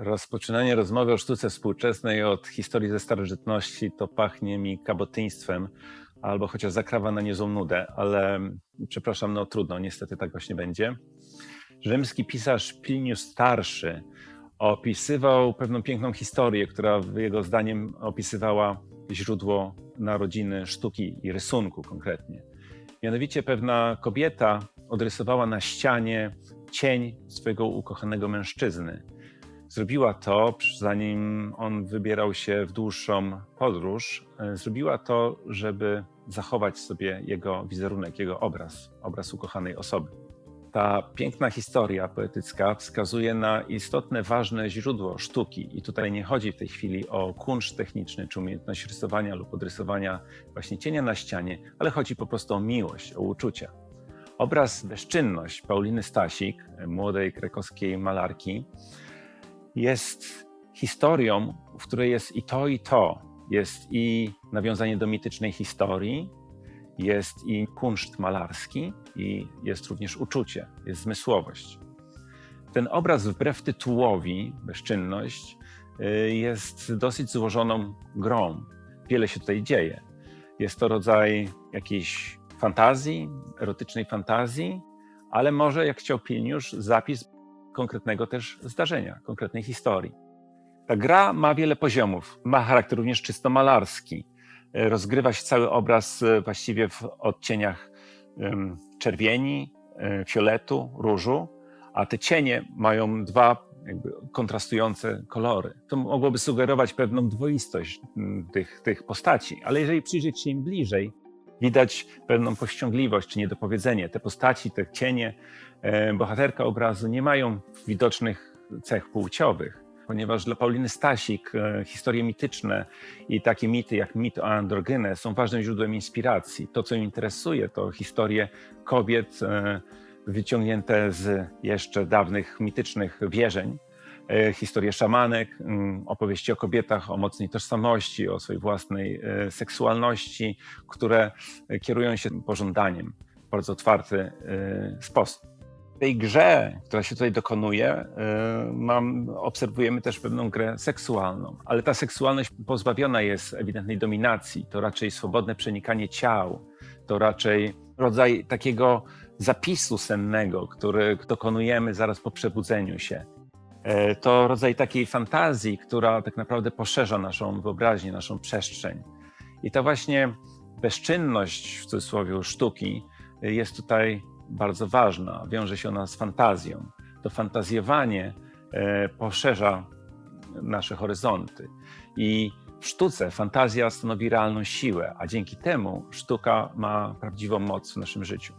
rozpoczynanie rozmowy o sztuce współczesnej od historii ze starożytności to pachnie mi kabotyństwem albo chociaż zakrawa na niezłą nudę, ale przepraszam, no trudno, niestety tak właśnie będzie. Rzymski pisarz Plinius Starszy opisywał pewną piękną historię, która jego zdaniem opisywała źródło narodziny sztuki i rysunku konkretnie. Mianowicie pewna kobieta odrysowała na ścianie cień swojego ukochanego mężczyzny. Zrobiła to, zanim on wybierał się w dłuższą podróż, e, zrobiła to, żeby zachować sobie jego wizerunek, jego obraz, obraz ukochanej osoby. Ta piękna historia poetycka wskazuje na istotne, ważne źródło sztuki. I tutaj nie chodzi w tej chwili o kunszt techniczny, czy umiejętność rysowania lub odrysowania właśnie cienia na ścianie, ale chodzi po prostu o miłość, o uczucia. Obraz Bezczynność Pauliny Stasik, młodej krakowskiej malarki, jest historią, w której jest i to, i to. Jest i nawiązanie do mitycznej historii, jest i kunszt malarski, i jest również uczucie, jest zmysłowość. Ten obraz, wbrew tytułowi, bezczynność, y, jest dosyć złożoną grą. Wiele się tutaj dzieje. Jest to rodzaj jakiejś fantazji, erotycznej fantazji, ale może, jak chciał Pilniusz, zapis konkretnego też zdarzenia, konkretnej historii. Ta gra ma wiele poziomów, ma charakter również czysto malarski. E, rozgrywa się cały obraz e, właściwie w odcieniach czerwieni, e, fioletu, różu, a te cienie mają dwa kontrastujące kolory. To mogłoby sugerować pewną dwoistość tych, tych postaci, ale jeżeli przyjrzeć się im bliżej, widać pewną powściągliwość czy niedopowiedzenie. Te postaci, te cienie, bohaterka obrazu nie mają widocznych cech płciowych ponieważ dla Pauliny Stasik e, historie mityczne i takie mity jak mit o androgynę są ważnym źródłem inspiracji. To, co ją interesuje, to historie kobiet e, wyciągnięte z jeszcze dawnych mitycznych wierzeń, e, historie szamanek, opowieści o kobietach, o mocnej tożsamości, o swojej własnej seksualności, które kierują się pożądaniem w bardzo otwarty sposób tej grze, która się tutaj dokonuje, mam, obserwujemy też pewną grę seksualną, ale ta seksualność pozbawiona jest ewidentnej dominacji. To raczej swobodne przenikanie ciał, to raczej rodzaj takiego zapisu sennego, który dokonujemy zaraz po przebudzeniu się. E, to rodzaj takiej fantazji, która tak naprawdę poszerza naszą wyobraźnię, naszą przestrzeń. I ta właśnie bezczynność, w cudzysłowie, sztuki jest tutaj bardzo ważna, wiąże się ona z fantazją. To fantazjowanie e, poszerza nasze horyzonty. I w sztuce fantazja stanowi realną siłę, a dzięki temu sztuka ma prawdziwą moc w naszym życiu.